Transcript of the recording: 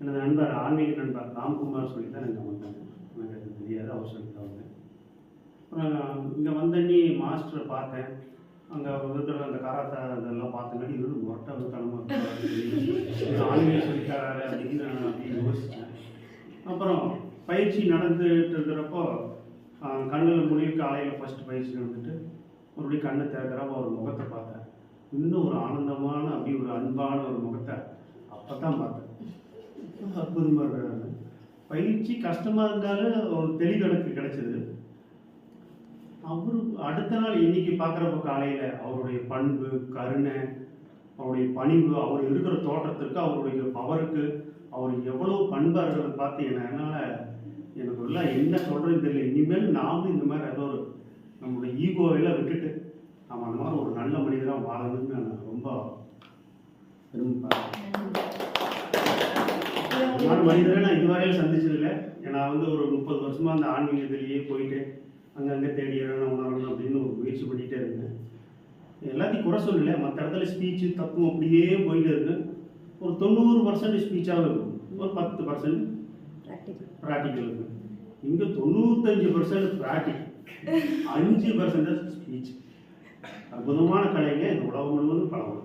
எனது நண்பர் ஆன்மீக நண்பர் ராம்குமார் சொல்லி தான் வந்தேன் வந்தாங்க. எனக்கு அது தெரியாது அவர் சொல்லி வந்தேன் அப்புறம் இங்கே வந்தண்ணி மாஸ்டரை பார்த்தேன். அங்கே இருக்கிற அந்த கராத்தா இதெல்லாம் பார்த்தங்காட்டி இவரு மொட்டை தனமாக ஆன்மீக சொல்லித்தராரு அப்படின்னு நான் அப்படின்னு யோசித்தேன் அப்புறம் பயிற்சி நடந்துட்டு இருக்கிறப்போ கண்ணில் முடிவு காலையில் ஃபஸ்ட்டு பயிற்சி நடந்துட்டு மறுபடியும் கண்ணை திறக்கிறப்ப ஒரு முகத்தை பார்த்தேன். இன்னும் ஒரு ஆனந்தமான அப்படி ஒரு அன்பான ஒரு முகத்தை அப்போ தான் பார்த்தேன். அற்புதமாக இருக்கிறாங்க பயிற்சி கஷ்டமாக இருந்தாலும் ஒரு தெளிவு எனக்கு கிடைச்சது. அவரு அடுத்த நாள் இன்னைக்கு பார்க்குறப்ப காலையில் அவருடைய பண்பு கருணை அவருடைய பணிவு அவர் இருக்கிற தோற்றத்திற்கு அவருடைய பவருக்கு அவர் எவ்வளோ பண்பாக இருக்கிறத பார்த்து என்ன என்னால் எனக்கு எல்லாம் என்ன சொல்கிறது தெரியல. இனிமேல் நாமும் இந்த மாதிரி ஏதோ ஒரு நம்மளுடைய ஈகோவெல்லாம் விட்டுட்டு நம்ம அந்த மாதிரி ஒரு நல்ல மனிதராக வாழணும்னு நான் ரொம்ப அந்த மாதிரி மனிதரை நான் இதுவரையும் சந்திச்சதில்லை. ஏன்னா வந்து ஒரு முப்பது வருஷமாக அந்த ஆன்மீகத்திலேயே போயிட்டு அங்கங்கே தேடி இறங்கணும் உணரணும் அப்படின்னு ஒரு முயற்சி பண்ணிகிட்டே இருந்தேன். எல்லாத்தையும் குறை சொல்லல. மற்ற இடத்துல ஸ்பீச்சு தத்துவம் அப்படியே போயிட்டு இருக்கு. ஒரு தொண்ணூறு பர்சன்ட் ஸ்பீச்சாக இருக்கும் ஒரு பத்து பர்சன்ட் ப்ராக்டிக்கல் இருக்கு. இங்கே தொண்ணூத்தஞ்சு பர்சன்ட் ப்ராக்டிக் அஞ்சு பர்சன்ட் ஸ்பீச் அற்புதமான கலைங்க. இந்த உலகம் முழுவதும் பழகும்